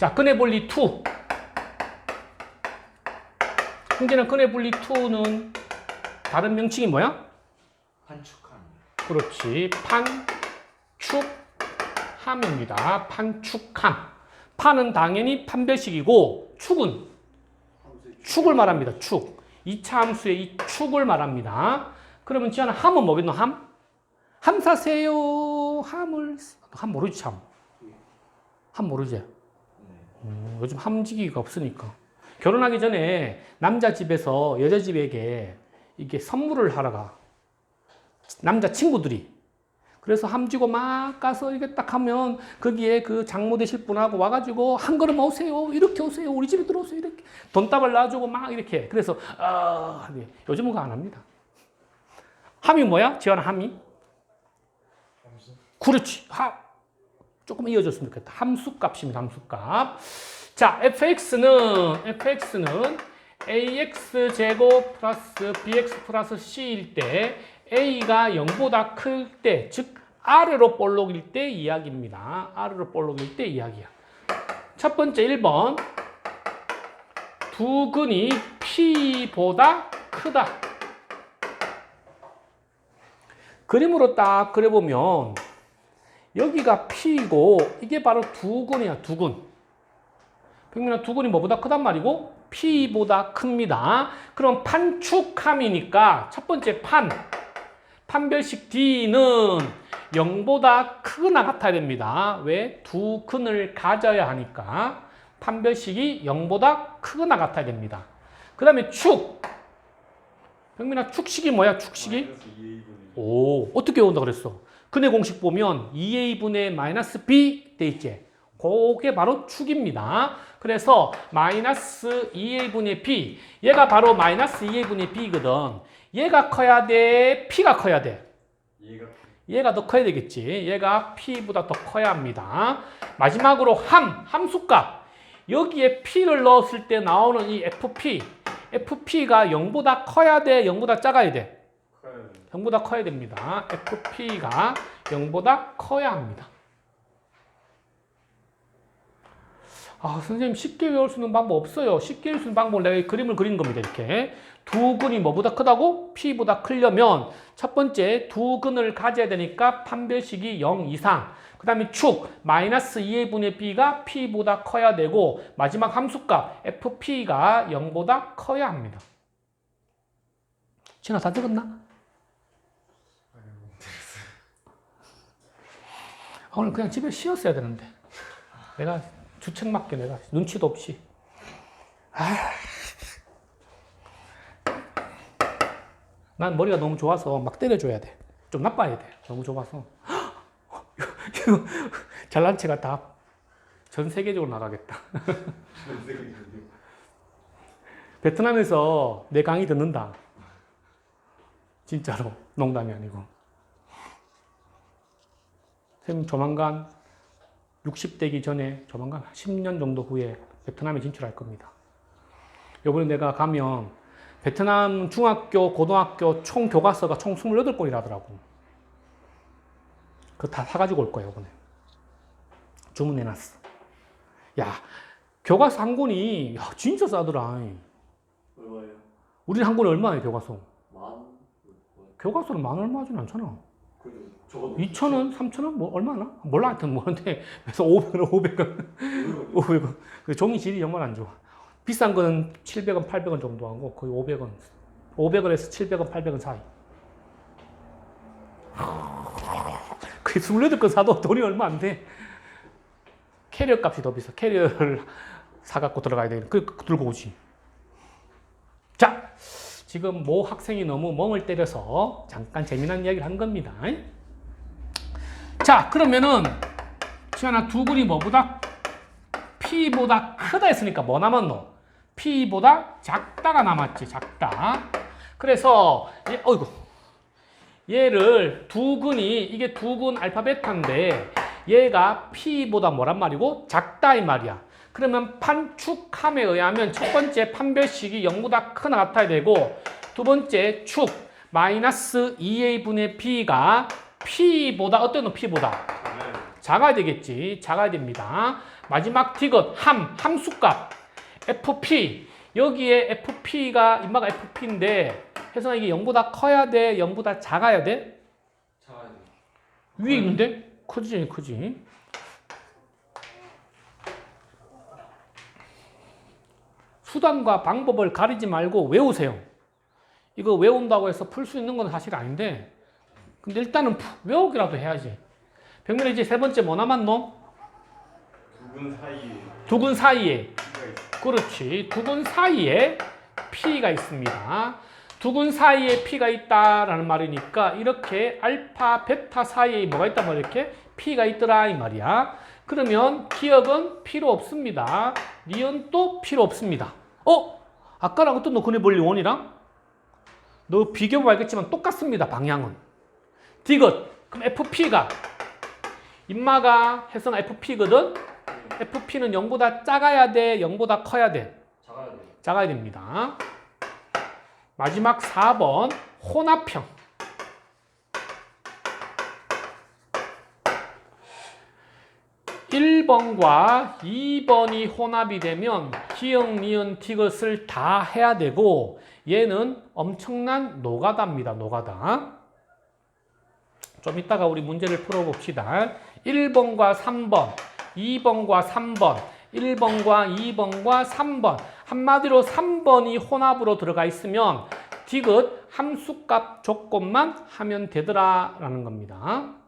자, 끈의 분리 2. 형제는 끈의 분리 2는 다른 명칭이 뭐야? 한축함. 그렇지. 판축함입니다. 판축함. 판은 당연히 판별식이고 축은 축을 말합니다. 축. 2차 함수의 이 축을 말합니다. 그러면 지안아 함은 뭐겠노? 함? 함 사세요. 함을 함 모르지 참. 함 모르지. 네. 음, 요즘 함지기가 없으니까. 결혼하기 전에 남자 집에서 여자 집에게 이게 선물을 하러 가. 남자 친구들이. 그래서 함지고 막 가서 이게 딱 하면 거기에 그 장모 되실 분하고 와가지고 한 걸음 오세요. 이렇게 오세요. 우리 집에 들어오세요. 이렇게. 돈다발 놔주고 막 이렇게. 그래서, 아, 네. 요즘은 그거 안 합니다. 함이 뭐야? 지원아 함이? 그렇지. 하. 조금 이어졌으면 좋겠다. 함수 값입니다. 함수 값. 자, fx는 fx는 ax 제곱 플러스 bx 플러스 c일 때 a가 0보다 클 때, 즉 아래로 볼록일 때 이야기입니다. 아래로 볼록일 때 이야기야. 첫 번째 1번 두 근이 p보다 크다. 그림으로 딱 그려보면 여기가 P이고 이게 바로 두근이야 두근 평균은 두근이 뭐보다 크단 말이고 P보다 큽니다 그럼 판축함이니까 첫 번째 판 판별식 D는 0보다 크거나 같아야 됩니다 왜? 두 근을 가져야 하니까 판별식이 0보다 크거나 같아야 됩니다 그 다음에 축 평민아 축식이 뭐야 축식이? 마이너스 2a분의 오, 어떻게 외운다 그랬어? 근의 공식 보면 2a분의 마이너스 b 돼 있지? 그게 바로 축입니다. 그래서 마이너스 2a분의 b 얘가 바로 마이너스 2a분의 b거든. 얘가 커야 돼? p가 커야 돼? 얘가 얘가 더 커야 되겠지. 얘가 p보다 더 커야 합니다. 마지막으로 함, 함수값. 여기에 p를 넣었을 때 나오는 이 fp. fp가 0보다 커야 돼? 0보다 작아야 돼? 커야 돼. 0보다 커야 됩니다. FP가 0보다 커야 합니다. 아, 선생님 쉽게 외울 수 있는 방법 없어요. 쉽게 외울 수 있는 방법을 내가 이 그림을 그린 겁니다. 이렇게. 두 근이 뭐보다 크다고? P보다 크려면 첫 번째 두 근을 가져야 되니까 판별식이 0 이상. 그 다음에 축 마이너스 2의 분의 B가 P보다 커야 되고 마지막 함수값 FP가 0보다 커야 합니다. 진아 다 적었나? 오늘 그냥 집에 쉬었어야 되는데. 내가 주책 맞게 내가 눈치도 없이. 아. 난 머리가 너무 좋아서 막 때려줘야 돼. 좀 나빠야 돼. 너무 좋아서. 이거 잘난 체가 다 전 세계적으로 나가겠다. 베트남에서 내 강의 듣는다. 진짜로. 농담이 아니고. 선생님 조만간 60대기 전에 조만간 10년 정도 후에 베트남에 진출할 겁니다. 요번에 내가 가면 베트남 중학교, 고등학교 총 교과서가 총 28권이라더라고. 그거 다 사가지고 올 거야, 요번에. 주문해놨어. 야, 교과서 한 권이, 야, 진짜 싸더라. 얼마예요? 우리는 한 권에 얼마예요, 교과서? 만? 교과서는 만 얼마 하진 않잖아. 그래도 적어도 2,000원, 3,000원? 뭐, 얼마나? 몰라, 하여튼 뭐는데. 그래서 500원, 500원, 500원. 그 종이 질이 정말 안 좋아. 비싼 거는 700원, 800원 정도 하고, 거의 500원. 500원에서 700원, 800원 사이. 그 28건 사도 돈이 얼마 안 돼. 캐리어 값이 더 비싸. 캐리어를 사갖고 들어가야 돼. 그, 그 들고 오지. 자, 지금 모 학생이 너무 멍을 때려서 잠깐 재미난 이야기를 한 겁니다. 자, 그러면은 시연아 두 근이 뭐보다 P보다 크다 했으니까 뭐 남았노? P보다 작다가 남았지, 작다. 그래서 얘, 어이구. 얘를 두 근이 이게 두 근 알파 베타인데 얘가 P보다 뭐란 말이고 작다 이 말이야. 그러면 판축함에 의하면 첫 번째 판별식이 0보다 크나 같아야 되고 두 번째 축 마이너스 2a분의 b가 p보다 어떤 놈 p보다? 네. 작아야 되겠지. 작아야 됩니다. 마지막 디귿 함 함수값. FP 여기에 FP가 인마가 FP인데 혜성아 이게 0보다 커야 돼? 0보다 작아야 돼? 작아야 돼. 위에 있는데? 크지 크지. 수단과 방법을 가리지 말고 외우세요. 이거 외운다고 해서 풀 수 있는 건 사실 아닌데 근데 일단은 푸- 외우기라도 해야지 병렬에 이제 세 번째 뭐 남았노? 두분 사이에 두근 사이에. 그렇지. 두근 사이에 P가 있습니다. 두근 사이에 P가 있다라는 말이니까 이렇게 알파, 베타 사이에 뭐가 있단 말이야? 이렇게 P가 있더라 이 말이야. 그러면 기억은 필요 없습니다. 니은도 필요 없습니다. 어? 아까랑 어떤 너 근해 볼리 원이랑 너 비교해보면 알겠지만 똑같습니다. 방향은. 디귿. 그럼 FP가 인마가 해성 FP거든. FP는 0보다 작아야 돼, 0보다 커야 돼. 작아야 돼. 작아야 됩니다. 마지막 4번 혼합형. 일번과 2번이 혼합이 되면 기역, 니은, 티귿을 다 해야 되고 얘는 엄청난 노가다입니다. 노가다. 좀 이따가 우리 문제를 풀어봅시다. 1번과 3번, 2번과 3번, 1번과 2번과 3번. 한마디로 3번이 혼합으로 들어가 있으면 디귿 함수값 조건만 하면 되더라라는 겁니다.